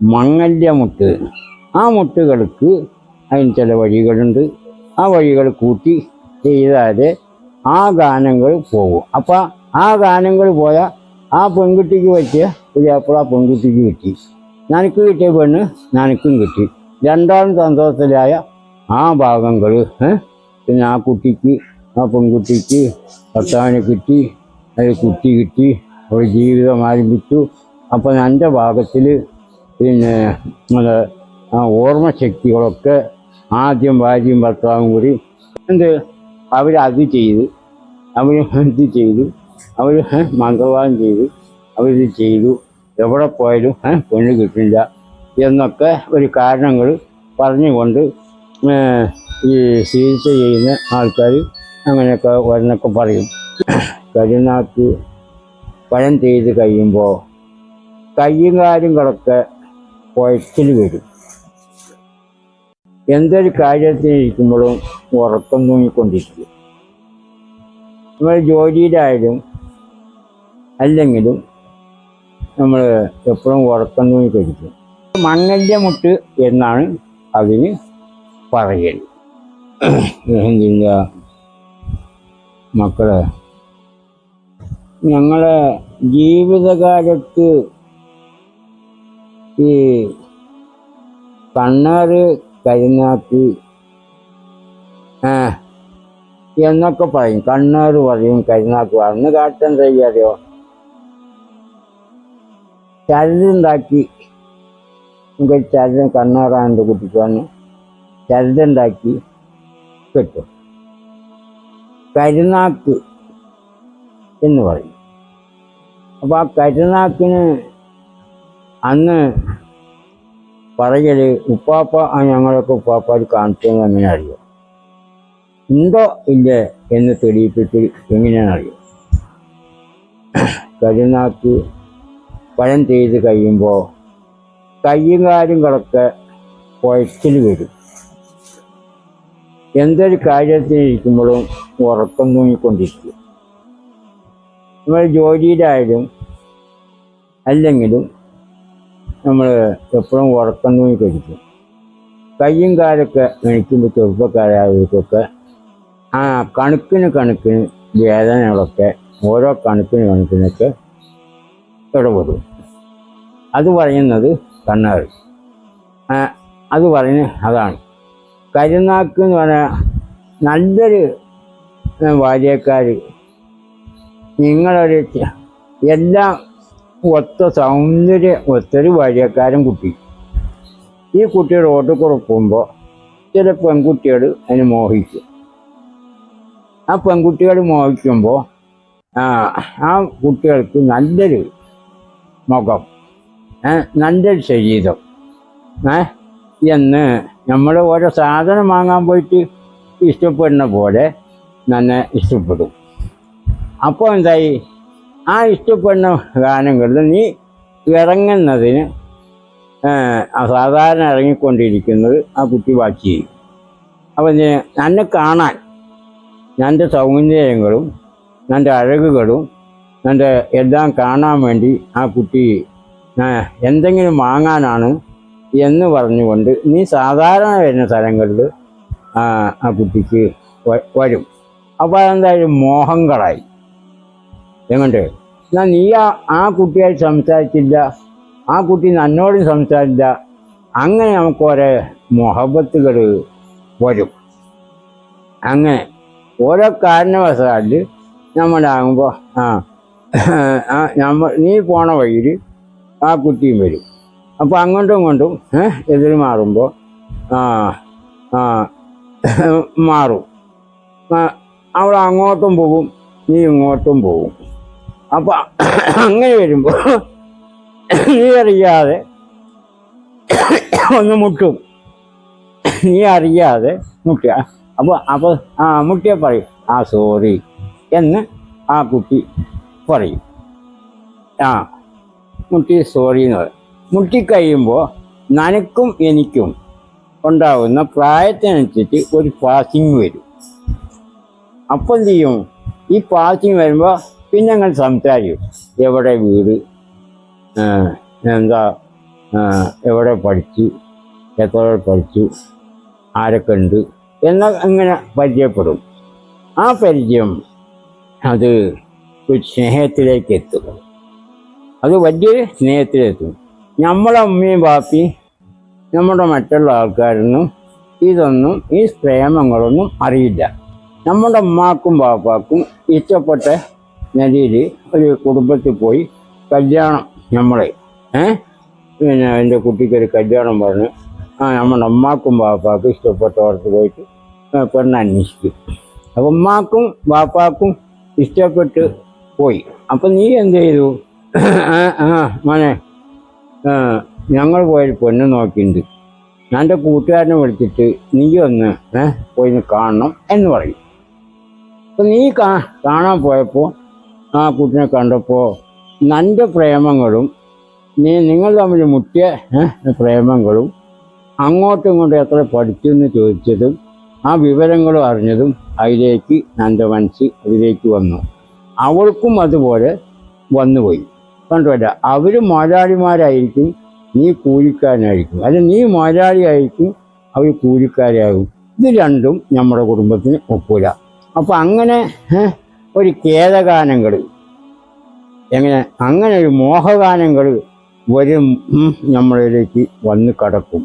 മങ്ങല്യ മുട്ട് ആ മുട്ടുകൾക്ക് അതിന് ചില വഴികളുണ്ട്. ആ വഴികൾ കൂട്ടി ചെയ്താൽ ആ ഗാനങ്ങൾ പോകും അപ്പം ആ ഗാനങ്ങൾ പോയാൽ ആ പെൺകുട്ടിക്ക് പറ്റിയ പുതിയപ്പോൾ ആ പെൺകുട്ടിക്ക് കിട്ടി. നനക്ക് കിട്ടിയ പെണ്ണ് നനക്കും കിട്ടി. രണ്ടാളും സന്തോഷത്തിലായ ആ ഭാഗങ്ങൾ പിന്നെ ആ കുട്ടിക്ക് ആ പെൺകുട്ടിക്ക് ഭർത്താവിനെ കിട്ടി അത് കുട്ടി കിട്ടി ഒരു ജീവിതം ആരംഭിച്ചു. അപ്പം എന്റെ ഭാഗത്തിൽ പിന്നെ നമ്മുടെ ആ ഓർമ്മശക്തികളൊക്കെ ആദ്യം ഭാര്യയും ഭർത്താവും കൂടി എന്ത് അവരത് ചെയ്തു. അവർ ഇത് ചെയ്തു. അവർ മന്ത്രവാദം ചെയ്തു. അവരിത് ചെയ്തു. എവിടെ പോയാലും പെണ്ണ് കിട്ടില്ല എന്നൊക്കെ ഒരു കാരണങ്ങൾ പറഞ്ഞുകൊണ്ട് ഈ ചികിത്സ ചെയ്യുന്ന ആൾക്കാർ അങ്ങനെയൊക്കെ വരുന്നൊക്കെ പറയും. കരുനാക്ക് പഴം ചെയ്ത് കഴിയുമ്പോൾ കയ്യും കാലും കുഴച്ചിൽ വരും. എന്തൊരു കാര്യത്തിന് ഇരിക്കുമ്പോഴും ഉറക്കം തൂങ്ങിക്കൊണ്ടിരിക്കും. നമ്മൾ ജോലിയിലായാലും അല്ലെങ്കിലും നമ്മൾ എപ്പോഴും ഉറക്കം തൂങ്ങിക്കൊണ്ടിരിക്കും. മങ്ങല്യ മുട്ട് എന്നാണ് അതിന് പറയൽ എന്താ മക്കളെ ഞങ്ങളെ ജീവിതകാലത്ത് ഈ കണ്ണാറ് കരിനാക്കി എന്നൊക്കെ പറയും. കണ്ണാറ് പറയും കരിനാക്ക്. അന്ന് കാട്ടം ചെയ്യാറിയോ ചരടുണ്ടാക്കി. നമുക്ക് ചരട് കണ്ണാറാണ്ട് കുട്ടിക്ക് വന്ന് ചരടുണ്ടാക്കി കിട്ടും. കരുനാക്ക് എന്ന് പറയും. അപ്പോൾ ആ കരുനാക്കിന് അന്ന് പറയൽ ഉപ്പാപ്പ ഞങ്ങളൊക്കെ ഉപ്പാപ്പാർ കാണിച്ചതെന്ന് എങ്ങനെ അറിയോ? ഉണ്ടോ ഇല്ലേ എന്ന് തെളിയിപ്പിച്ച് എങ്ങനെയാണ് അറിയോ? കരുനാക്ക് പഴം ചെയ്ത് കഴിയുമ്പോൾ കയ്യും കാലും കിടക്കെ കുഴച്ചിൽ വരും. എന്തൊരു കാര്യത്തിന് ഇരിക്കുമ്പോഴും ഉറക്കം തൂങ്ങിക്കൊണ്ടിരിക്കും. നമ്മൾ ജോലിയിലായാലും അല്ലെങ്കിലും നമ്മൾ എപ്പോഴും ഉറക്കം കഴിക്കും. കയ്യും കാലൊക്കെ എണിക്കുമ്പോൾ ചെറുപ്പക്കാരായവർക്കൊക്കെ ആ കണക്കിന് കണക്കിന് വേദനകളൊക്കെ ഓരോ കണക്കിന് കണക്കിനൊക്കെ ഇടപെടും. അത് പറയുന്നത് കണ്ണാറ് അത് പറയുന്നത് അതാണ്. കരുനാക്ക് എന്ന് പറഞ്ഞാൽ നല്ലൊരു ഭാര്യക്കാർ നിങ്ങളൊരു എല്ലാം ഒത്ത സൗന്ദര്യ ഒത്തൊരു വഴിയക്കാരൻ കുട്ടി. ഈ കുട്ടി റോഡ് കുറക്കുമ്പോൾ ചില പെൺകുട്ടികൾ അതിന് മോഹിക്കും. ആ പെൺകുട്ടികൾ മോഹിക്കുമ്പോൾ ആ കുട്ടികൾക്ക് നല്ലൊരു മുഖം നല്ലൊരു ശരീരം എന്ന് നമ്മൾ ഓരോ സാധനം വാങ്ങാൻ പോയിട്ട് ഇഷ്ടപ്പെടുന്ന പോലെ നന്നെ ഇഷ്ടപ്പെടും. അപ്പോൾ എന്തായി? ആ ഇഷ്ടപ്പെടുന്ന ഗാനങ്ങളിൽ നീ ഇറങ്ങുന്നതിന് സാധാരണ ഇറങ്ങിക്കൊണ്ടിരിക്കുന്നത് ആ കുട്ടി വാച്ച് ചെയ്യും. അപ്പം എന്നെ കാണാൻ എന്റെ സൗന്ദര്യങ്ങളും എന്റെ അഴകുകളും എന്റെ എല്ലാം കാണാൻ വേണ്ടി ആ കുട്ടി എന്തെങ്കിലും വാങ്ങാനാണ് എന്ന് പറഞ്ഞുകൊണ്ട് നീ സാധാരണ വരുന്ന സ്ഥലങ്ങളിൽ ആ കുട്ടിക്ക് വരും. അപ്പോൾ അതെന്തായാലും മോഹങ്ങളായി. എങ്ങോട്ട്? എന്നാൽ നീ ആ കുട്ടിയായി സംസാരിച്ചില്ല. ആ കുട്ടി നന്നോടും സംസാരിച്ചില്ല. അങ്ങനെ നമുക്ക് ഓരോ മൊഹബത്തുകൾ വരും. അങ്ങനെ ഓരോ കാരണവശാൽ നമ്മളാകുമ്പോൾ ആ നമ്മൾ നമ്മ നീ പോണ വഴിയിൽ ആ കുട്ടിയും വരും. അപ്പോൾ അങ്ങോട്ടും ഇങ്ങോട്ടും എതിർ മാറുമ്പോൾ ആ ആ മാറും. അവൾ അങ്ങോട്ടും പോകും നീ ഇങ്ങോട്ടും പോകും. അപ്പം അങ്ങനെ വരുമ്പോൾ നീ അറിയാതെ ഒന്ന് മുട്ടും. നീ അറിയാതെ മുട്ടുക. അപ്പോൾ അപ്പോൾ ആ മുട്ടിയെ പറയും ആ സോറി എന്ന് ആ കുട്ടി പറയും. ആ മുട്ടി സോറി എന്ന് പറയും. മുട്ടിക്കഴിയുമ്പോൾ നനക്കും എനിക്കും ഉണ്ടാകുന്ന പ്രായത്തിനനുസരിച്ച് ഒരു പാസിങ് വരും. അപ്പം ചെയ്യും? ഈ പാസിങ് വരുമ്പോൾ പിന്നെ ഞങ്ങൾ സംസാരിക്കും. എവിടെ വീട്? എന്താ എവിടെ പഠിച്ചു? എത്ര പഠിച്ചു? ആരൊക്കെ ഉണ്ട്? എന്ന അങ്ങനെ പരിചയപ്പെടും. ആ പരിചയം അത് ഒരു സ്നേഹത്തിലേക്ക് എത്തും. അത് വലിയൊരു സ്നേഹത്തിലെത്തും. നമ്മളെ അമ്മയും ബാപ്പിയും നമ്മുടെ മറ്റുള്ള ആൾക്കാരൊന്നും ഇതൊന്നും ഈ പ്രേമങ്ങളൊന്നും അറിയില്ല. നമ്മുടെ ഉമ്മാക്കും ബാപ്പാക്കും ഇഷ്ടപ്പെട്ട നിലയിൽ ഒരു കുടുംബത്തിൽ പോയി കല്യാണം നമ്മളെ ഏ? പിന്നെ എന്റെ കുട്ടിക്കൊരു കല്യാണം പറഞ്ഞ്. ആ നമ്മുടെ അമ്മാക്കും ബാപ്പാക്കും ഇഷ്ടപ്പെട്ടവർക്ക് പോയിട്ട് പെണ്ണ് അന്വേഷിക്കും. അപ്പം ഉമ്മാക്കും ബാപ്പാക്കും ഇഷ്ടപ്പെട്ട് പോയി. അപ്പം നീ എന്ത് ചെയ്തു? ആ മോനെ ഞങ്ങൾ പോയൊരു പെണ്ണ് നോക്കിയിട്ടുണ്ട് എന്റെ കൂട്ടുകാരനെ വിളിച്ചിട്ട് നീ ഒന്ന് പോയി കാണണം എന്ന് പറയും. അപ്പം നീ കാണാൻ പോയപ്പോൾ ആ കുട്ടിനെ കണ്ടപ്പോൾ നിന്റെ പ്രേമങ്ങളും നീ നിങ്ങൾ തമ്മിൽ മുട്ടിയ പ്രേമങ്ങളും അങ്ങോട്ടും ഇങ്ങോട്ടും എത്ര പഠിച്ചു എന്ന് ചോദിച്ചതും ആ വിവരങ്ങളും അറിഞ്ഞതും അതിലേക്ക് നന്റെ മനസ്സ് അതിലേക്ക് വന്നു. അവൾക്കും അതുപോലെ വന്നുപോയി. കണ്ടുവല്ല അവർ മുതലാളിമാരായിരിക്കും നീ കൂലിക്കാരനായിരിക്കും. അല്ല നീ മുതലാളിയായിരിക്കും അവർ കൂലിക്കാരാകും. ഇത് രണ്ടും നമ്മുടെ കുടുംബത്തിന് ഒക്കൂല അപ്പം അങ്ങനെ ഒരു ഖേദഗാനങ്ങൾ. എങ്ങനെ? അങ്ങനെ ഒരു മോഹഗാനങ്ങൾ വരും നമ്മളിലേക്ക് വന്ന് കടക്കും.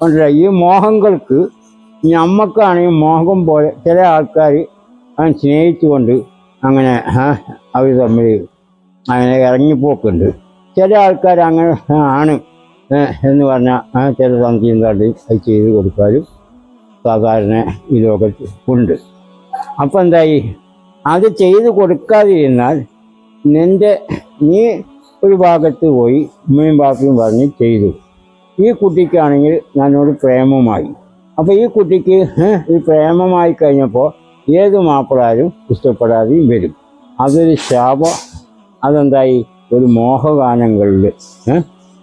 മനസ്സിലായി? ഈ മോഹങ്ങൾക്ക് നമ്മക്കാണെങ്കിൽ മോഹം പോലെ ചില ആൾക്കാർ അവൻ സ്നേഹിച്ചുകൊണ്ട് അങ്ങനെ അവർ തമ്മിൽ അങ്ങനെ ഇറങ്ങിപ്പോക്കുണ്ട്. ചില ആൾക്കാർ അങ്ങനെ ആണ് എന്ന് പറഞ്ഞാൽ ചില സംഖ്യം തള്ളി അത് ചെയ്ത് കൊടുക്കാനും സാധാരണ ഈ ലോകത്ത് ഉണ്ട്. അപ്പം എന്തായി? അത് ചെയ്തു കൊടുക്കാതിരുന്നാൽ നിന്റെ നീ ഒരു ഭാഗത്ത് പോയി ഉമ്മയും ബാപ്പയും പറഞ്ഞ് ചെയ്തു. ഈ കുട്ടിക്കാണെങ്കിൽ ഞാനോട് പ്രേമമായി. അപ്പോൾ ഈ കുട്ടിക്ക് ഈ പ്രേമമായി കഴിഞ്ഞപ്പോൾ ഏത് മാപ്പിളാരും ഇഷ്ടപ്പെടാതെയും വരും. അതൊരു ശാപ. അതെന്തായി? ഒരു മോഹഗാനങ്ങളിൽ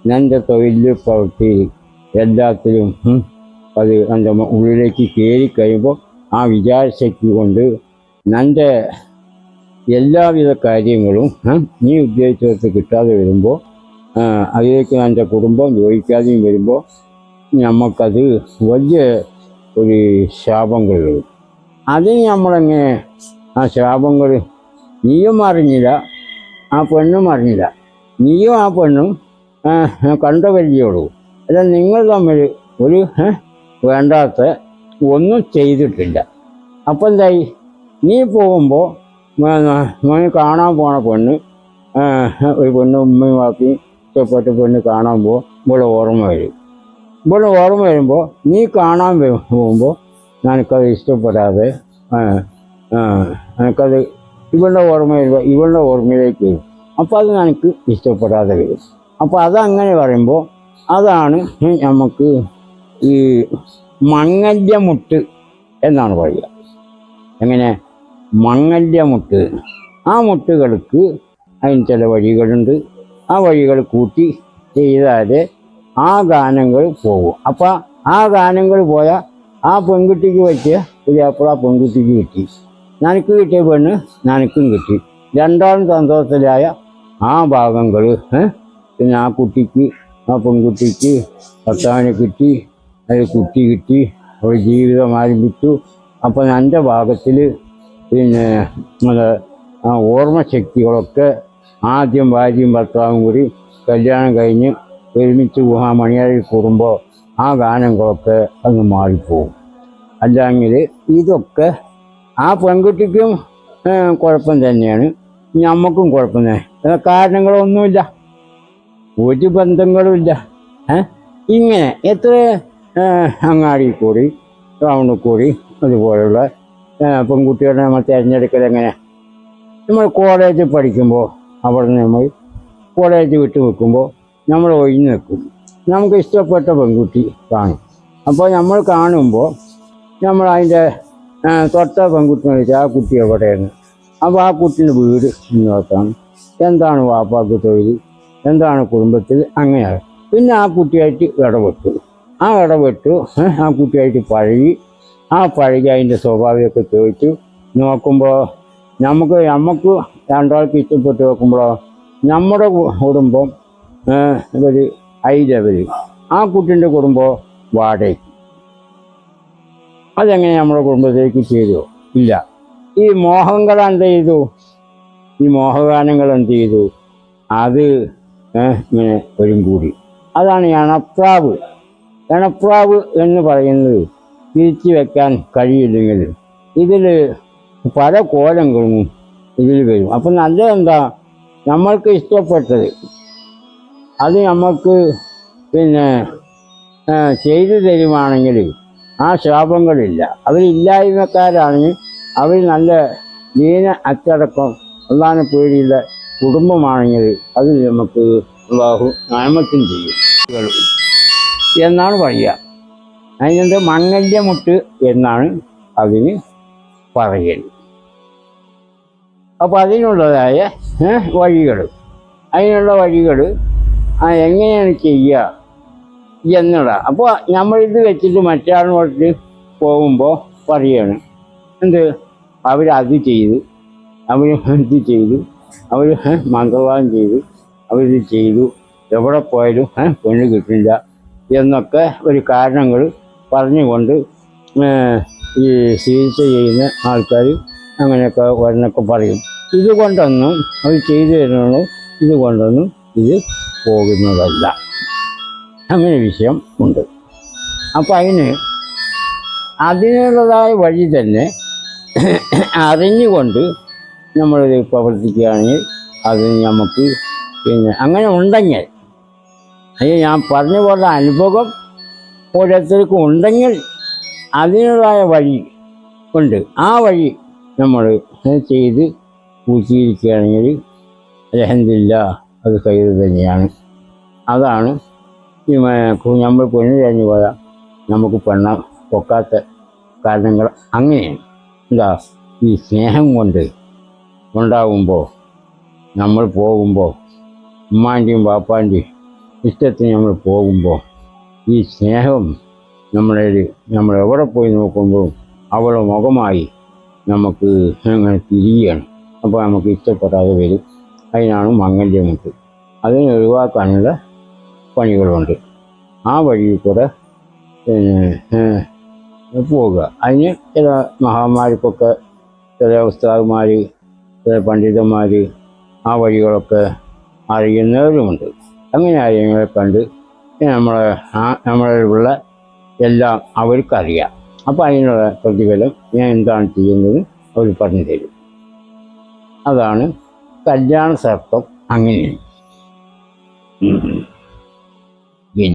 എന്റെ തൊഴിൽ പ്രവൃത്തി എല്ലാത്തിലും അത് എന്റെ ഉള്ളിലേക്ക് കയറി കഴിയുമ്പോൾ ആ വിചാരശക്തി കൊണ്ട് എന്റെ എല്ലാവിധ കാര്യങ്ങളും ഏ, നീ ഉദ്ദേശിച്ചിടത്ത് കിട്ടാതെ വരുമ്പോൾ അതിലേക്ക് എന്റെ കുടുംബം യോജിക്കാതെയും വരുമ്പോൾ നമുക്കത് വലിയ ഒരു ശാപങ്ങൾ വരും. അതിന് നമ്മളെങ്ങനെ ആ ശാപങ്ങൾ? നീയും അറിഞ്ഞില്ല ആ പെണ്ണും അറിഞ്ഞില്ല. നീയും ആ പെണ്ണും ആ, കണ്ട പരിചയമുള്ളൂ. അല്ല നിങ്ങൾ തമ്മിൽ ഒരു ഏ, വേണ്ടാത്ത ഒന്നും ചെയ്തിട്ടില്ല. അപ്പം എന്തായി നീ പോകുമ്പോൾ മോനെ കാണാൻ പോണ പെണ്ണ് ഒരു പെണ്ണ് ഉമ്മയും വാക്കി ഇഷ്ടപ്പെട്ട പെണ്ണ് കാണാൻ പോകും ഇവിടെ ഓർമ്മ വരും. ഇവിടെ ഓർമ്മ വരുമ്പോൾ നീ കാണാൻ പോകുമ്പോൾ നിനക്കത് ഇഷ്ടപ്പെടാതെ എനിക്കത് ഇവളുടെ ഓർമ്മ വരുമ്പോൾ ഇവളുടെ ഓർമ്മയിലേക്ക് വരും. അപ്പോൾ അത് നിനക്ക് ഇഷ്ടപ്പെടാതെ വരും. അപ്പോൾ അതങ്ങനെ പറയുമ്പോൾ അതാണ് നമുക്ക് ഈ മങ്ങല്യമുട്ട് എന്നാണ് പറയുക. എങ്ങനെ? മങ്ങല്യമുട്ട് ആ മുട്ടുകൾക്ക് അതിന് ചില വഴികളുണ്ട്. ആ വഴികൾ കൂട്ടി ചെയ്താൽ ആ ഗാനങ്ങൾ പോകും അപ്പം ആ ഗാനങ്ങൾ പോയാൽ ആ പെൺകുട്ടിക്ക് പറ്റിയ പുതിയപ്പോൾ ആ പെൺകുട്ടിക്ക് കിട്ടി. നനക്ക് കിട്ടിയ പെണ്ണ് നനക്കും കിട്ടി. രണ്ടാളും സന്തോഷത്തിലായ ആ ഭാഗങ്ങൾ പിന്നെ ആ കുട്ടിക്ക് ആ പെൺകുട്ടിക്ക് ഭർത്താവിനെ കിട്ടി അത് കുട്ടി കിട്ടി ഒരു ജീവിതം ആരംഭിച്ചു. അപ്പം എന്റെ ഭാഗത്തിൽ പിന്നെ ആ ഓർമ്മശക്തികളൊക്കെ ആദ്യം ഭാര്യയും ഭർത്താവും കൂടി കല്യാണം കഴിഞ്ഞ് ഒരുമിച്ച് മണിയായി കൂടുമ്പോൾ ആ ഗാനങ്ങളൊക്കെ അങ്ങ് മാറിപ്പോവും അല്ലെങ്കിൽ ഇതൊക്കെ ആ പെൺകുട്ടിക്കും കുഴപ്പം തന്നെയാണ്. നമുക്കും കുഴപ്പം തന്നെ. കാരണങ്ങളൊന്നുമില്ല. ഒരു ബന്ധങ്ങളുമില്ല ഇങ്ങനെ എത്ര അങ്ങാടി കൂടി ടൗണിൽ കൂടി അതുപോലുള്ള പെൺകുട്ടികളെ നമ്മൾ തിരഞ്ഞെടുക്കൽ എങ്ങനെ നമ്മൾ കോളേജിൽ പഠിക്കുമ്പോൾ അവിടെ നിന്ന് നമ്മൾ കോളേജ് വിട്ടു വെക്കുമ്പോൾ നമ്മൾ ഒഴിഞ്ഞു നിൽക്കും. നമുക്ക് ഇഷ്ടപ്പെട്ട പെൺകുട്ടി കാണും. അപ്പോൾ നമ്മൾ കാണുമ്പോൾ നമ്മൾ അതിന്റെ തൊട്ട പെൺകുട്ടി വെച്ചാൽ ആ കുട്ടി എവിടെയാണ്? അപ്പോൾ ആ കുട്ടീന്റെ വീട് നോക്കാം എന്താണ് വാപ്പാക്ക് തൊഴിൽ? എന്താണ് കുടുംബത്തിൽ? അങ്ങനെയാണ്. പിന്നെ ആ കുട്ടിയായിട്ട് ഇടപെട്ടു. ആ ഇടപെട്ടു ആ കുട്ടിയായിട്ട് പഴകി. ആ പഴകി അതിന്റെ സ്വഭാവമൊക്കെ ചോദിച്ചു. നോക്കുമ്പോൾ നമുക്ക് നമുക്ക് രണ്ടാൾക്ക് ഇഷ്ടപ്പെട്ട് നോക്കുമ്പോഴോ നമ്മുടെ കുടുംബം ഒരു ലെവൽ ആ കുട്ടിന്റെ കുടുംബം വാടകയ്ക്ക്. അതെങ്ങനെ നമ്മുടെ കുടുംബത്തിലേക്ക് ചെയ്തു ഇല്ല. ഈ മോഹങ്ങൾ എന്ത് ചെയ്തു? ഈ മോഹഗാനങ്ങൾ എന്ത് ചെയ്തു? അത് ഇങ്ങനെ വരും കൂടി. അതാണ് എണപ്രാവ്. എണപ്രാവ് എന്ന് പറയുന്നത് തിരിച്ചു വെക്കാൻ കഴിയില്ലെങ്കിൽ ഇതിൽ പല കോലങ്ങളും ഇതിൽ വരും. അപ്പം നല്ലതെന്താ നമ്മൾക്ക് ഇഷ്ടപ്പെട്ടത്. അത് നമുക്ക് പിന്നെ ചെയ്തു തരുവാണെങ്കിൽ ആ ശാപങ്ങളില്ല. അവരില്ലായ്മക്കാരാണെങ്കിൽ അവർ നല്ല ദീന അച്ചടക്കം അള്ളാനെ പേടിയുള്ള കുടുംബമാണെങ്കിൽ അത് നമുക്ക് ബാഹു നാമത്തിൽ ചെയ്യും. എന്നാണ് പറയുക. അതിനെന്ത് മങ്ങല്യമുട്ട് എന്നാണ് അതിന് പറയൽ അപ്പോൾ അതിനുള്ളതായ വഴികൾ. അതിനുള്ള വഴികൾ എങ്ങനെയാണ് ചെയ്യുക എന്നുള്ള അപ്പോൾ നമ്മളിത് വെച്ചിട്ട് മറ്റാളിനോട്ട് പോകുമ്പോൾ പറയാണ് എന്ത്? അവരത് ചെയ്തു അവർ ഇത് ചെയ്തു അവർ മന്ത്രവാദം ചെയ്തു അവരിത് ചെയ്തു എവിടെ പോയാലും പെണ്ണ് കിട്ടില്ല എന്നൊക്കെ ഒരു കാരണങ്ങൾ പറഞ്ഞുകൊണ്ട് ഈ ചികിത്സ ചെയ്യുന്ന ആൾക്കാർ അങ്ങനെയൊക്കെ വരുന്നൊക്കെ പറയും. ഇതുകൊണ്ടൊന്നും അത് ചെയ്തു തരുന്നുള്ളൂ ഇതുകൊണ്ടൊന്നും ഇത് പോകുന്നതല്ല. അങ്ങനെ വിഷയം ഉണ്ട്. അപ്പം അതിന് അതിനുള്ളതായ വഴി തന്നെ അറിഞ്ഞുകൊണ്ട് നമ്മളിത് പ്രവർത്തിക്കുകയാണെങ്കിൽ അത് നമുക്ക് പിന്നെ അങ്ങനെ ഉണ്ടെങ്കിൽ അത് ഞാൻ പറഞ്ഞ പോലെ അനുഭവം ഓരോരുത്തർക്കും ഉണ്ടെങ്കിൽ അതിനുള്ളതായ വഴി ഉണ്ട്. ആ വഴി നമ്മൾ ചെയ്ത് പൂച്ചിയിരിക്കുകയാണെങ്കിൽ അലഹമില്ല അത് കയ്യിൽ തന്നെയാണ്. അതാണ് ഈ നമ്മൾ പൊന്നു കഴിഞ്ഞു പോയാൽ നമുക്ക് പെണ്ണ പൊക്കാത്ത കാരണങ്ങൾ. അങ്ങനെയാണ്. എന്താ ഈ സ്നേഹം കൊണ്ട് ഉണ്ടാവുമ്പോൾ നമ്മൾ പോകുമ്പോൾ ഉമ്മാന്റെയും ബാപ്പാന്റെയും ഇഷ്ടത്തിന് നമ്മൾ പോകുമ്പോൾ ഈ സ്നേഹം നമ്മളെ നമ്മൾ എവിടെ പോയി നോക്കുമ്പോഴും അവളെ മുഖമായി നമുക്ക് അങ്ങനെ തിരിയുകയാണ് അപ്പോൾ നമുക്ക് ഇഷ്ടപ്പെടാതെ വരും. അതിനാണ് മംഗല്യമുട്ട് അതിനെ ഒഴിവാക്കാനുള്ള പണികളുണ്ട്. ആ വഴിയിൽ കൂടെ പോവുക. അതിന് ചില മഹാന്മാർക്കൊക്കെ ചില ഉസ്താദ്മാർ ചില പണ്ഡിതന്മാർ ആ വഴികളൊക്കെ അറിയുന്നവരുമുണ്ട്. അങ്ങനെ കാര്യങ്ങളെ കണ്ട് നമ്മളെ ആ നമ്മളുള്ള എല്ലാം അവർക്കറിയാം. അപ്പോൾ അതിനുള്ള പ്രതിഫലം ഞാൻ എന്താണ് ചെയ്യുന്നത്? അവർ പറഞ്ഞു തരും. അതാണ് കല്യാണ സർപ്പം അങ്ങനെയാണ്.